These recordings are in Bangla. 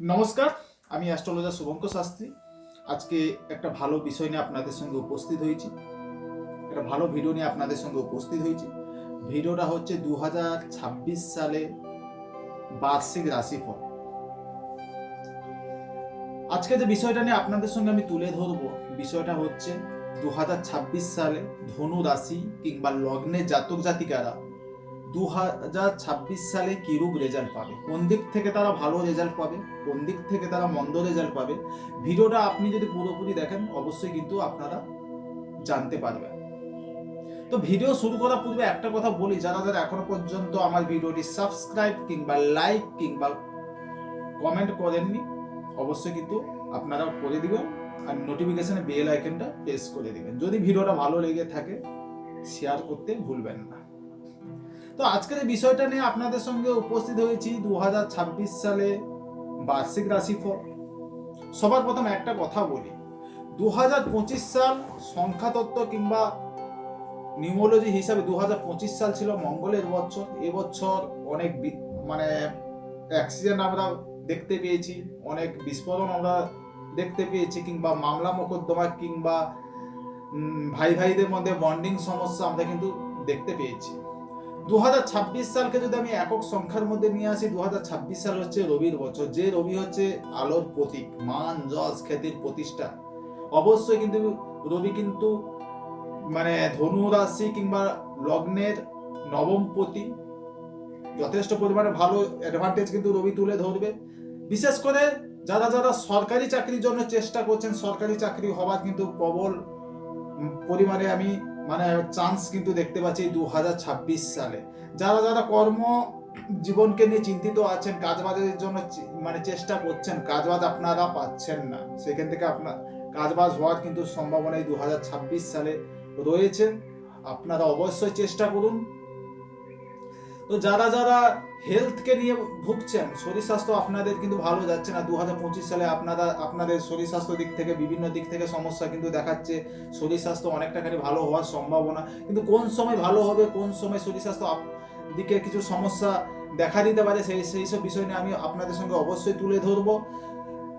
নমস্কার, আমি অ্যাস্ট্রোলজার শুভঙ্ক শাস্ত্রী। আজকে একটা ভালো বিষয় নিয়ে আপনাদের সঙ্গে উপস্থিত হয়েছি। একটা ভালো ভিডিও নিয়ে আপনাদের সঙ্গে উপস্থিত হয়েছি। ভিডিওটা হচ্ছে দু হাজার ছাব্বিশ সালে বার্ষিক রাশিফল। আজকে যে বিষয়টা নিয়ে আপনাদের সঙ্গে আমি তুলে ধরবো, বিষয়টা হচ্ছে দু হাজার ছাব্বিশ সালে ধনু রাশি কিংবা লগ্নে জাতক জাতিকারা দু হাজার ছাব্বিশ সালে কিরূপ রেজাল্ট পাবে? কোন দিক থেকে তারা ভালো রেজাল্ট পাবে? কোন দিক থেকে তারা মন্দ রেজাল্ট পাবে? ভিডিওটা আপনি যদি পুরোপুরি দেখেন, অবশ্যই কিন্তু আপনারা জানতে পারবেন। তো ভিডিও শুরু করার পূর্বে একটা কথা বলি, যারা যারা এখনও পর্যন্ত আমার ভিডিওটি সাবস্ক্রাইব কিংবা লাইক কিংবা কমেন্ট করেননি, অবশ্যই কিন্তু আপনারা করে দিবেন আর নোটিফিকেশনে বেল আইকনটা প্রেস করে দিবেন। যদি ভিডিওটা ভালো লেগে থাকে শেয়ার করতে ভুলবেন না। তো আজকের বিষয়টা নিয়ে আপনাদের সঙ্গে উপস্থিত হয়েছি দু হাজার ছাব্বিশ সালে বার্ষিক রাশিফল। সবার প্রথম একটা কথা বলি। দু হাজার পঁচিশ সাল সংখ্যাতত্ত্ব কিংবা নিউমোলজি হিসাবে দু হাজার পঁচিশ সাল ছিল মঙ্গলের বছর। এবছর অনেক মানে অ্যাক্সিডেন্ট আমরা দেখতে পেয়েছি, অনেক বিস্ফোরণ আমরা দেখতে পেয়েছি কিংবা মামলা মোকদ্দমা কিংবা ভাই ভাইদের মধ্যে বন্ডিং সমস্যা আমরা কিন্তু দেখতে পেয়েছি। দু হাজার ছাব্বিশ সালকে যদি আমি একক সংখ্যার মধ্যে নিয়ে আসি দু হাজার ছাব্বিশ সাল হচ্ছে রবির বছর। যে রবি হচ্ছে আলোর প্রতীক, মান যশ খ্যাতির প্রতিষ্ঠা। অবশ্যই কিন্তু রবি কিন্তু মানে ধনু রাশি কিংবা লগ্নের নবম পতি যথেষ্ট পরিমাণে ভালো অ্যাডভান্টেজ কিন্তু রবি তুলে ধরবে। বিশেষ করে যারা যারা সরকারি চাকরির জন্য চেষ্টা করছেন, সরকারি চাকরি হওয়ার কিন্তু প্রবল পরিমাণে আমি মানে চান্স কিন্তু দেখতে পাচ্ছি দু সালে। যারা যারা কর্ম জীবনকে নিয়ে চিন্তিত আছেন, কাজবাজের জন্য মানে চেষ্টা করছেন, কাজবাজ আপনারা পাচ্ছেন না। সেখান থেকে আপনার কাজবাজ হওয়ার কিন্তু সম্ভাবনা এই দু হাজার ছাব্বিশ সালে রয়েছে। আপনারা অবশ্যই চেষ্টা করুন। তো যারা যারা হেলথকে নিয়ে ভুগছেন, শরীর স্বাস্থ্য আপনাদের কিন্তু ভালো যাচ্ছে না। দু হাজার পঁচিশ সালে আপনারা, আপনাদের শরীর স্বাস্থ্য দিক থেকে, বিভিন্ন দিক থেকে সমস্যা কিন্তু দেখাচ্ছে। শরীর স্বাস্থ্য অনেকটাখানি ভালো হওয়ার সম্ভাবনা। কিন্তু কোন সময় ভালো হবে, কোন সময় শরীর স্বাস্থ্য দিকে কিছু সমস্যা দেখা দিতে পারে, সেই সেই সব বিষয় নিয়ে আমি আপনাদের সঙ্গে অবশ্যই তুলে ধরবো।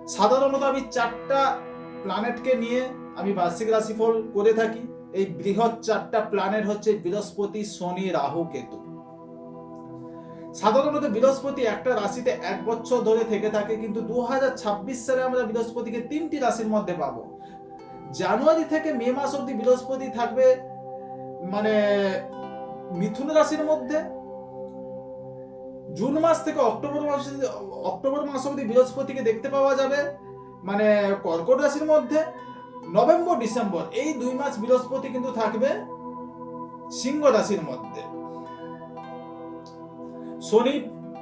সাধারণত আমি চারটা প্ল্যানেটকে নিয়ে আমি বার্ষিক রাশিফল করে থাকি। এই বৃহৎ চারটা প্ল্যানেট হচ্ছে বৃহস্পতি, শনি, রাহু, কেতু। সাধারণত বৃহস্পতি একটা রাশিতে এক বছর ধরে থেকে থাকে, কিন্তু দু হাজার ছাব্বিশ সালে আমরা বৃহস্পতিকে তিনটি রাশির মধ্যে পাবো। জানুয়ারি থেকে মে মাস অব্দি বৃহস্পতি থাকবে মানে মিথুন রাশির মধ্যে। জুন মাস থেকে অক্টোবর মাস অক্টোবর মাস অব্দি বৃহস্পতিকে দেখতে পাওয়া যাবে মানে কর্কট রাশির মধ্যে। নভেম্বর, ডিসেম্বর, এই দুই মাস বৃহস্পতি কিন্তু থাকবে সিংহ রাশির মধ্যে। শনি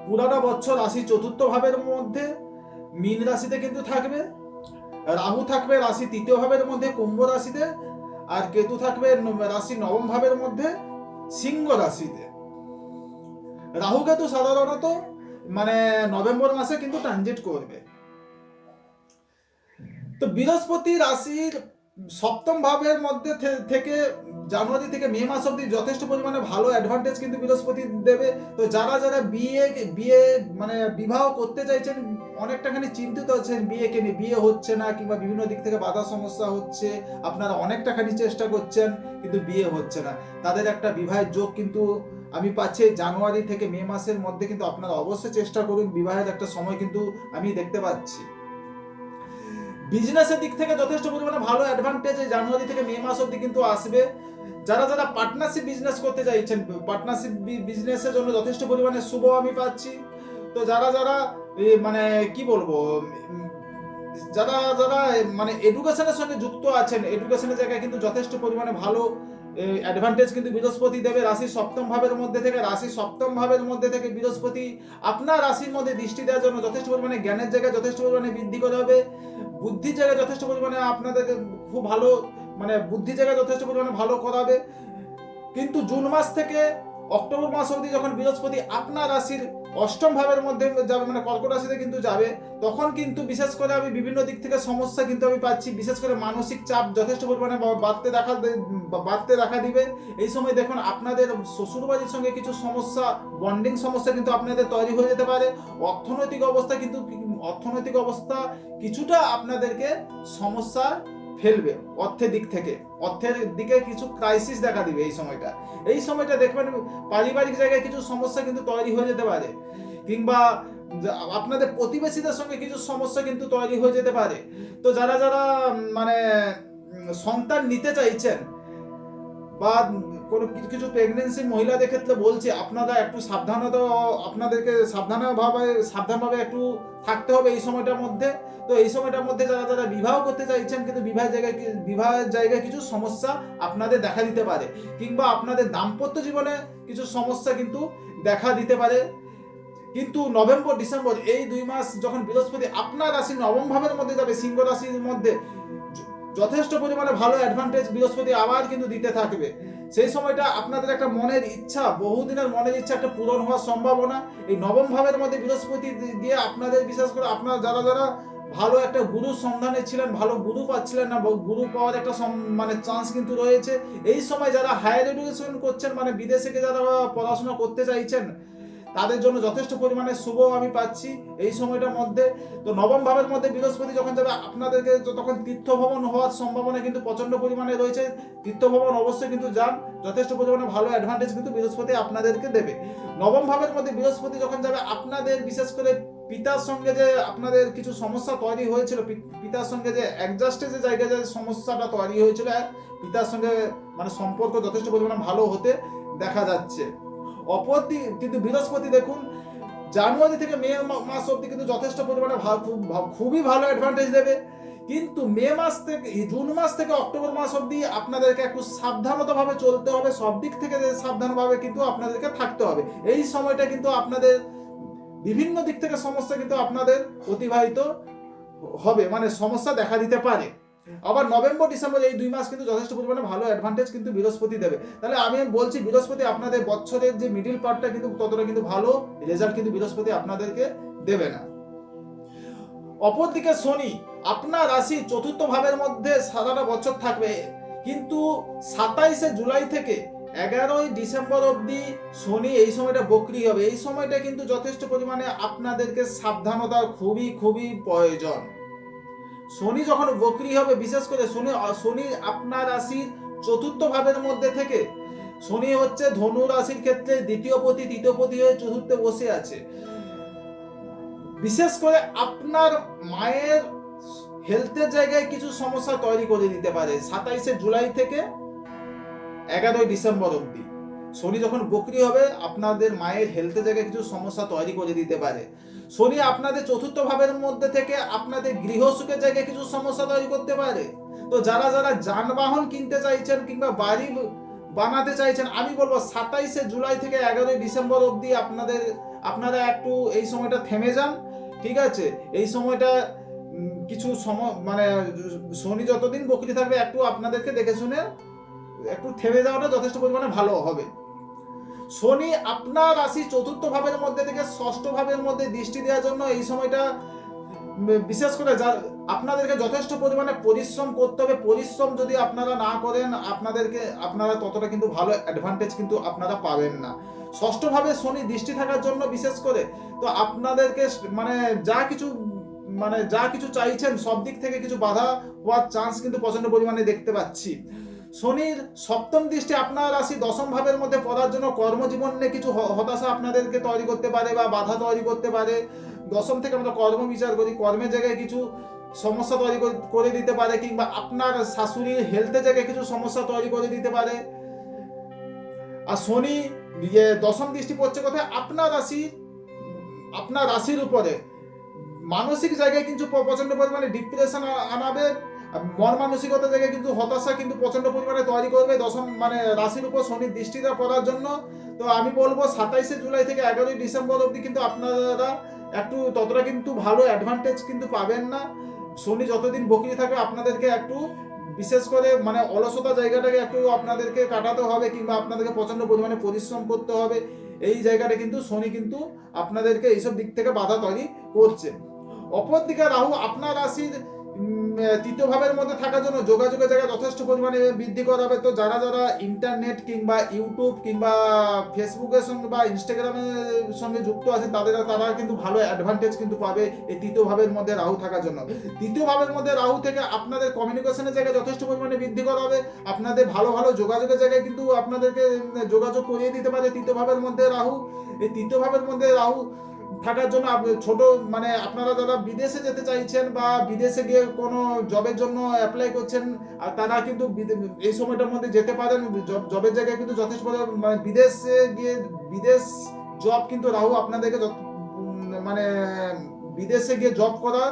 পুরাটা বছর রাশি চতুর্থ ভাবের মধ্যে মীন রাশিতে কিন্তু থাকবে, রাহু থাকবে রাশি তৃতীয় ভাবের মধ্যে, কুম্ভ রাশিতে, আর কেতু থাকবে রাশি নবম ভাবের মধ্যে, সিংহ রাশিতে। রাহু কেতু সাধারণত মানে নভেম্বর মাসে কিন্তু ট্রানজিট করবে। তো বৃহস্পতি রাশির সপ্তম ভাবের মধ্যে থেকে জানুয়ারি থেকে মে মাস অব্দি যথেষ্ট পরিমাণে ভালো অ্যাডভান্টেজ কিন্তু বৃহস্পতি দেবে। তো যারা যারা বিয়ে বিয়ে মানে বিবাহ করতে চাইছেন, অনেকটাখানি চিন্তিত আছেন বিয়েকে নিয়ে। বিয়ে হচ্ছে না কিংবা বিভিন্ন দিক থেকে বাধা সমস্যা হচ্ছে, আপনারা অনেকটাখানি চেষ্টা করছেন, কিন্তু বিয়ে হচ্ছে না। তাদের একটা বিবাহের যোগ কিন্তু আমি পাচ্ছি জানুয়ারি থেকে মে মাসের মধ্যে, কিন্তু আপনারা অবশ্যই চেষ্টা করুন, বিবাহের একটা সময় কিন্তু আমি দেখতে পাচ্ছি। বিজনেসের দিক থেকে যথেষ্ট পরিমাণে ভালো অ্যাডভান্টেজ জানুয়ারি থেকে মে মাস অব্দি কিন্তু আসবে। যারা যারা পার্টনারশিপ বিজনেস করতে চাইছেন পার্টনারশিপ বিজনেসের জন্য যথেষ্ট পরিমাণে শুভ আমি পাচ্ছি। তো যারা যারা মানে কি বলব যারা যারা মানে এডুকেশনের সঙ্গে যুক্ত আছেন এডুকেশনের জায়গায় কিন্তু যথেষ্ট পরিমাণে ভালো অ্যাডভান্টেজ কিন্তু বৃহস্পতি দেবে। রাশি সপ্তম ভাবের মধ্যে থেকে, রাশি সপ্তম ভাবের মধ্যে থেকে বৃহস্পতি আপনার রাশির মধ্যে দৃষ্টি দেওয়ার জন্য যথেষ্ট পরিমাণে জ্ঞানের জায়গায় যথেষ্ট পরিমাণে বৃদ্ধি করে হবে। বুদ্ধির জায়গায় যথেষ্ট পরিমাণে আপনাদেরকে খুব ভালো মানে বুদ্ধির জায়গায় যথেষ্ট পরিমাণে ভালো করাবে কিন্তু জুন মাস থেকে অক্টোবর মাস অবধি যখন বৃহস্পতি আপনার রাশির অষ্টম ভাবের মধ্যে যাবে মানে কর্কট রাশিতে কিন্তু যাবে। তখন কিন্তু বিশেষ করে আমি বিভিন্ন দিক থেকে সমস্যা কিন্তু আমি পাচ্ছি। বিশেষ করে মানসিক চাপ যথেষ্ট পরিমাণে বাড়তে দেখা বাড়তে দেখা দিবে। এই সময় দেখুন, আপনাদের শ্বশুরবাড়ির সঙ্গে কিছু সমস্যা বন্ডিং সমস্যা কিন্তু আপনাদের তৈরি হয়ে যেতে পারে। অর্থনৈতিক অবস্থা কিন্তু, অর্থনৈতিক অবস্থা কিছুটা আপনাদেরকে সমস্যা ফেলবে অর্থের দিক থেকে। অর্থের দিকে কিছু ক্রাইসিস দেখা দিবে এই সময়টা। এই সময়টা দেখবেন পারিবারিক জায়গায় কিছু সমস্যা কিন্তু তৈরি হয়ে যেতে পারে। কিংবা আপনাদের প্রতিবেশীদের সঙ্গে কিছু সমস্যা কিন্তু তৈরি হয়ে যেতে পারে। তো যারা যারা মানে সন্তান নিতে চাইছেন বা কোনো কিছু কিছু প্রেগনেন্সি মহিলাদের ক্ষেত্রে বলছি, আপনারা একটু সাবধানতা আপনাদেরকে সাবধানভাবে সাবধানভাবে একটু থাকতে হবে এই সময়টার মধ্যে। তো এই সময়টার মধ্যে যারা যারা বিবাহ করতে চাইছেন, কিন্তু বিবাহের জায়গায় বিবাহের জায়গায় কিছু সমস্যা আপনাদের দেখা দিতে পারে। কিংবা আপনাদের দাম্পত্য জীবনে কিছু সমস্যা কিন্তু দেখা দিতে পারে। কিন্তু নভেম্বর, ডিসেম্বর এই দুই মাস যখন বৃহস্পতি, আপনার রাশি নবম ভাবের মধ্যে যাবে, সিংহ রাশির মধ্যে, যথেষ্ট পরিমাণে ভালো অ্যাডভান্টেজ বৃহস্পতি আবার কিন্তু দিতে থাকবে। সেই সময়টা আপনাদের একটা মনের ইচ্ছা, বহুদিনের মনের ইচ্ছা একটা পূরণ হওয়ার সম্ভাবনা। এই নবম ভাবের মধ্যে বৃহস্পতি দিয়ে আপনাদের, বিশেষ করে আপনারা যারা যারা ভালো একটা গুরুর সন্ধানে ছিলেন, ভালো গুরু পাচ্ছিলেন না গুরু পাওয়ার একটা মানে চান্স কিন্তু রয়েছে। এই সময় যারা হায়ার এডুকেশন করছেন মানে বিদেশে যারা পড়াশোনা করতে চাইছেন তাদের জন্য যথেষ্ট পরিমাণে শুভ আমি পাচ্ছি এই সময়টার মধ্যে। তো নবম ভাবের মধ্যে বৃহস্পতি যখন যাবে, আপনাদেরকে তখন তীর্থভ্রমণ হওয়ার সম্ভাবনা কিন্তু প্রচণ্ড পরিমাণে রয়েছে। তীর্থ তীর্থভ্রমণ অবশ্যই কিন্তু যান, যথেষ্ট পরিমাণে ভালো অ্যাডভান্টেজ কিন্তু বৃহস্পতি আপনাদেরকে দেবে। নবম ভাবের মধ্যে বৃহস্পতি যখন যাবে, আপনাদের বিশেষ করে পিতার সঙ্গে যে আপনাদের কিছু সমস্যা তৈরি হয়েছিল পিতার সঙ্গে যে অ্যাডজাস্টে যে জায়গায় যে সমস্যাটা তৈরি হয়েছিল পিতার সঙ্গে মানে সম্পর্ক যথেষ্ট পরিমাণে ভালো হতে দেখা যাচ্ছে। অপর কিন্তু বৃহস্পতি দেখুন, জানুয়ারি থেকে মে মাস অব্দি কিন্তু যথেষ্ট পরিমাণে খুবই ভালো অ্যাডভান্টেজ দেবে। কিন্তু মে মাস থেকে জুন মাস থেকে অক্টোবর মাস অবধি আপনাদেরকে একটু সাবধানতাভাবে চলতে হবে। সব দিক থেকে সাবধানভাবে কিন্তু আপনাদেরকে থাকতে হবে। এই সময়টা কিন্তু আপনাদের বিভিন্ন দিক থেকে সমস্যা কিন্তু আপনাদের অতিবাহিত হবে মানে সমস্যা দেখা দিতে পারে। আবার নভেম্বর, ডিসেম্বর এই দুই মাস কিন্তু যথেষ্ট পরিমাণে ভালো অ্যাডভান্টেজ কিন্তু বৃহস্পতি দেবে। তাহলে আমি বলছি বৃহস্পতি আপনাদের বছরের যে মিডিল পার্টটা কিন্তু ততটা কিন্তু ভালো রেজাল্ট কিন্তু বৃহস্পতি আপনাদেরকে দেবে না। অপরদিকে শনি, আপনার রাশি চতুর্থ ভাবের মধ্যে সারাটা বছর থাকবে। কিন্তু সাতাইশে জুলাই থেকে এগারোই ডিসেম্বর অবধি শনি এই সময়টা বকরি হবে। এই সময়টা কিন্তু যথেষ্ট পরিমাণে আপনাদেরকে সাবধানতার খুবই খুবই প্রয়োজন। শনি যখন বকরি হবে, বিশেষ করে শনি শনি আপনার রাশির চতুর্থ ভাবের মধ্যে থেকে, শনি হচ্ছে ধনু রাশির ক্ষেত্রে দ্বিতীয় পতি, তৃতীয় পতি হয়ে চতুর্থে বসে আছে। বিশেষ করে আপনার মায়ের হেলথের জায়গায় কিছু সমস্যা তৈরি করে দিতে পারে। সাতাইশে জুলাই থেকে এগারোই ডিসেম্বর অবধি। শনি যখন বকরি হবে, আপনাদের মায়ের হেলথের জায়গায় কিছু সমস্যা তৈরি করে দিতে পারে। শনি আপনাদের চতুর্থ ভাবের মধ্যে থেকে আপনাদের গৃহ সুখের জায়গায় কিছু সমস্যা তৈরি করতে পারে। তো যারা যারা যানবাহন কিনতে চাইছেন কিংবা বাড়ি বানাতে চাইছেন, আমি বলব সাতাইশে জুলাই থেকে এগারোই ডিসেম্বর অবধি আপনাদের, আপনারা একটু এই সময়টা থেমে যান, ঠিক আছে? এই সময়টা কিছু সময় মানে শনি যতদিন বকরি থাকবে একটু আপনাদেরকে দেখে শুনে একটু থেমে যাওয়াটা যথেষ্ট পরিমাণে ভালো হবে। শনি আপনার রাশি চতুর্থ ভাবের মধ্যে থেকে ষষ্ঠ ভাবের মধ্যে দৃষ্টি দেওয়ার জন্য এই সময়টা বিশেষ করে যা আপনাদেরকে যথেষ্ট পরিমাণে পরিশ্রম করতে হবে। পরিশ্রম যদি আপনারা না করেন, আপনাদেরকে, আপনারা ততটা কিন্তু ভালো অ্যাডভান্টেজ কিন্তু আপনারা পাবেন না। ষষ্ঠভাবে শনি দৃষ্টি থাকার জন্য বিশেষ করে, তো আপনাদেরকে মানে যা কিছু মানে যা কিছু চাইছেন, সব দিক থেকে কিছু বাধা হওয়ার চান্স কিন্তু প্রচণ্ড পরিমাণে দেখতে পাচ্ছি। শনির সপ্তম দৃষ্টি আপনার রাশি দশম ভাবের মধ্যে পড়ার জন্য কর্মজীবনে কিছু হতাশা আপনাদেরকে তৈরি করতে পারে বা বাধা তৈরি করতে পারে। দশম থেকে আমরা কর্ম বিচার করি, কর্মের জায়গায় কিছু সমস্যা তৈরি করে- দিতে পারে কিংবা আপনার শাশুড়ির হেলথের জায়গায় কিছু সমস্যা তৈরি করে দিতে পারে। আর শনি ইয়ে দশম দৃষ্টি পড়ছে কোথায়? আপনার রাশি, আপনার রাশির উপরে। মানসিক জায়গায় কিন্তু প- প্রচণ্ড পরিমাণে ডিপ্রেশন আনাবে। মন মানসিকতার জায়গায় কিন্তু হতাশা কিন্তু প্রচণ্ড পরিমাণে তৈরি করবে। দশম মানে রাশির উপর শনির দৃষ্টিটা পড়ার জন্য। তো আমি বলব সাতাইশে জুলাই থেকে এগারোই ডিসেম্বর অবধি কিন্তু আপনারা একটু ততটা কিন্তু ভালো অ্যাডভান্টেজ কিন্তু পাবেন না। শনি যতদিন বকরি থাকবে, আপনাদেরকে একটু বিশেষ করে মানে অলসতা জায়গাটাকে একটু আপনাদেরকে কাটাতে হবে কিংবা আপনাদেরকে প্রচণ্ড পরিমাণে পরিশ্রম করতে হবে। এই জায়গাটা কিন্তু শনি কিন্তু আপনাদেরকে এইসব দিক থেকে বাধা তৈরি করছে। অপরদিকে রাহু, আপনার রাশির তৃতীয় ভাবের মধ্যে থাকার জন্য যোগাযোগের জায়গা যথেষ্ট পরিমাণে বৃদ্ধি করা হবে। তো যারা যারা ইন্টারনেট কিংবা ইউটিউব কিংবা ফেসবুকের সঙ্গে বা ইনস্টাগ্রামের সঙ্গে যুক্ত আছে তাদের, তারা কিন্তু ভালো অ্যাডভান্টেজ কিন্তু পাবে এই তৃতীয় ভাবের মধ্যে রাহু থাকার জন্য। তৃতীয় ভাবের মধ্যে রাহু থেকে আপনাদের কমিউনিকেশনের জায়গায় যথেষ্ট পরিমাণে বৃদ্ধি করা হবে। আপনাদের ভালো ভালো যোগাযোগের জায়গায় কিন্তু আপনাদেরকে যোগাযোগ করিয়ে দিতে পারে তৃতীয় ভাবের মধ্যে রাহু। এই তৃতীয় ভাবের মধ্যে রাহু থাকার জন্য ছোট মানে আপনারা যারা বিদেশে যেতে চাইছেন বা বিদেশে গিয়ে কোনো জবের জন্য অ্যাপ্লাই করছেন, আর তারা কিন্তু এই সময়টার মধ্যে যেতে পারেন। জবের জায়গায় কিন্তু যথেষ্ট মানে বিদেশে গিয়ে, বিদেশ জব কিন্তু রাহু আপনাদেরকে মানে বিদেশে গিয়ে জব করার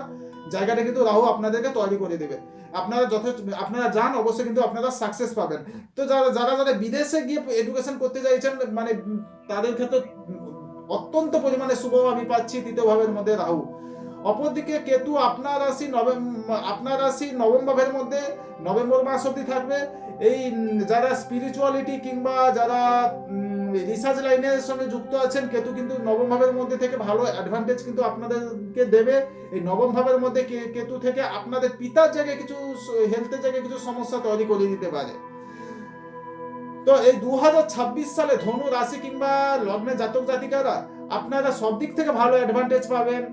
জায়গাটা কিন্তু রাহু আপনাদেরকে তৈরি করে দেবে। আপনারা যথেষ্ট, আপনারা যান, অবশ্যই কিন্তু আপনারা সাকসেস পাবেন। তো যারা যারা যারা বিদেশে গিয়ে এডুকেশন করতে চাইছেন মানে তাদের ক্ষেত্রে অত্যন্ত পরিমাণে শুভ আমি পাচ্ছি তৃতীয় ভাবের মধ্যে রাহু। অপরদিকে কেতু আপনার রাশি নভেম আপনার রাশি নবম ভাবের মধ্যে নভেম্বর মাস অবধি থাকবে। এই যারা স্পিরিচুয়ালিটি কিংবা যারা রিসার্চ লাইনের সঙ্গে যুক্ত আছেন, কেতু কিন্তু নবম ভাবের মধ্যে থেকে ভালো অ্যাডভান্টেজ কিন্তু আপনাদেরকে দেবে। এই নবম ভাবের মধ্যে কেতু থেকে আপনাদের পিতার জায়গায় কিছু হেলথের জায়গায় কিছু সমস্যা তৈরি করে দিতে পারে। তো এই দু হাজার ছাব্বিশ সালে ধনু রাশি কিংবা লগ্নে জাতক জাতিকারা আপনারা সব দিক থেকে ভালো অ্যাডভান্টেজ পাবেন।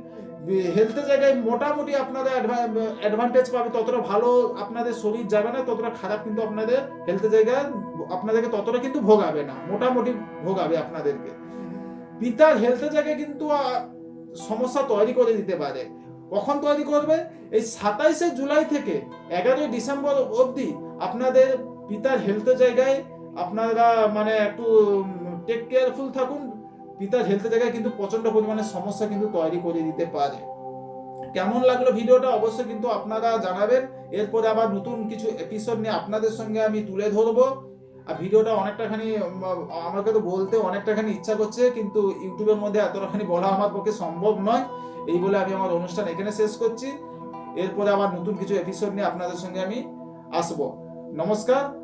হেলথের জায়গায় মোটামুটি আপনারা অ্যাডভান্টেজ পাবে। ততটা ভালো আপনাদের শরীর যাবে না, ততটা খারাপ কিন্তু আপনাদের হেলথের জায়গায় আপনাদেরকে ততটা কিন্তু ভোগাবে না। মোটামুটি ভোগাবে আপনাদেরকে। পিতার হেলথের জায়গায় কিন্তু সমস্যা তৈরি করে দিতে পারে। কখন তৈরি করবে? এই সাতাইশে জুলাই থেকে এগারোই ডিসেম্বর অবধি আপনাদের পিতার হেলথের জায়গায় আপনারা মানে একটু টেক কেয়ারফুল থাকুন। পিতার হেলথের জায়গায় কিন্তু প্রচণ্ড পরিমাণে সমস্যা কিন্তু তৈরি করে দিতে পারে। কেমন লাগল ভিডিওটা? অবশ্যই কিন্তু আপনারা জানাবেন। এরপরে আবার নতুন কিছু এপিসোড নিয়ে আপনাদের সঙ্গে আমি তুলে ধরবো। আর ভিডিওটা অনেকটাখানি আমাকে তো বলতে অনেকটাখানি ইচ্ছা করছে, কিন্তু ইউটিউবের মধ্যে এতটাখানি বলা আমার পক্ষে সম্ভব নয়। এই বলে আমি আমার অনুষ্ঠান এখানে শেষ করছি। এরপরে আবার নতুন কিছু এপিসোড নিয়ে আপনাদের সঙ্গে আমি আসব। নমস্কার।